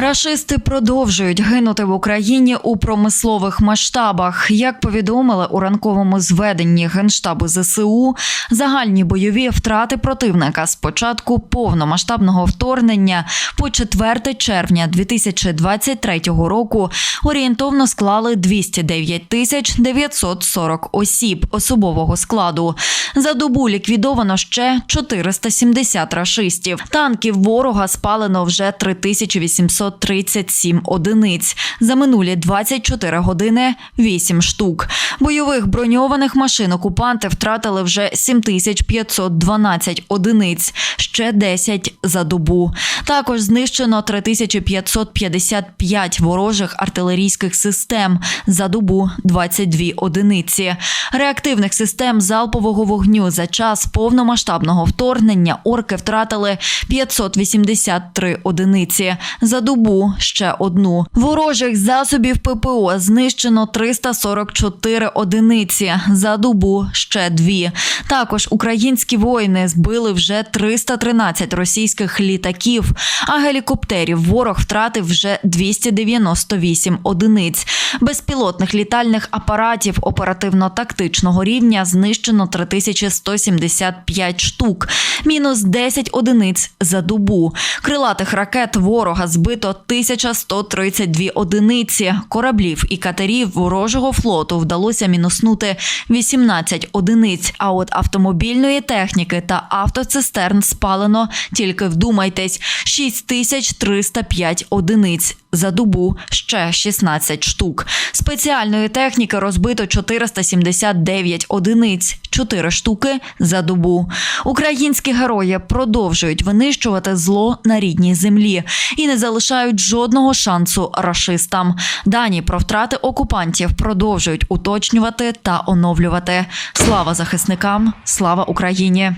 Рашисти продовжують гинути в Україні у промислових масштабах. Як повідомили у ранковому зведенні генштабу ЗСУ, загальні бойові втрати противника з початку повномасштабного вторгнення по 4 червня 2023 року орієнтовно склали 209 тисяч 940 осіб особового складу. За добу ліквідовано ще 470 рашистів. Танків ворога спалено вже 3837 одиниць. За минулі 24 години 8 штук. Бойових броньованих машин окупанти втратили вже 7512 одиниць, ще 10 за добу. Також знищено 3555 ворожих артилерійських систем, за добу 22 одиниці. Реактивних систем залпового вогню за час повномасштабного вторгнення орки втратили 583 одиниці. За добу ще одну. Ворожих засобів ППО знищено 344 одиниці. За добу ще дві. Також українські воїни збили вже 313 російських літаків, а гелікоптерів ворог втратив вже 298 одиниць. Безпілотних літальних апаратів оперативно-тактичного рівня знищено 3175 штук, мінус 10 одиниць за добу. Крилатих ракет ворога збито 1132 одиниці. Кораблів і катерів ворожого флоту вдалося мінуснути 18 одиниць. А от автомобільної техніки та автоцистерн спалено тільки вдумайтесь 6305 одиниць. За добу ще 16 штук. Спеціальної техніки розбито 479 одиниць, 4 штуки за добу. Українські герої продовжують винищувати зло на рідній землі і не залишають жодного шансу рашистам. Дані про втрати окупантів продовжують уточнювати та оновлювати. Слава захисникам! Слава Україні!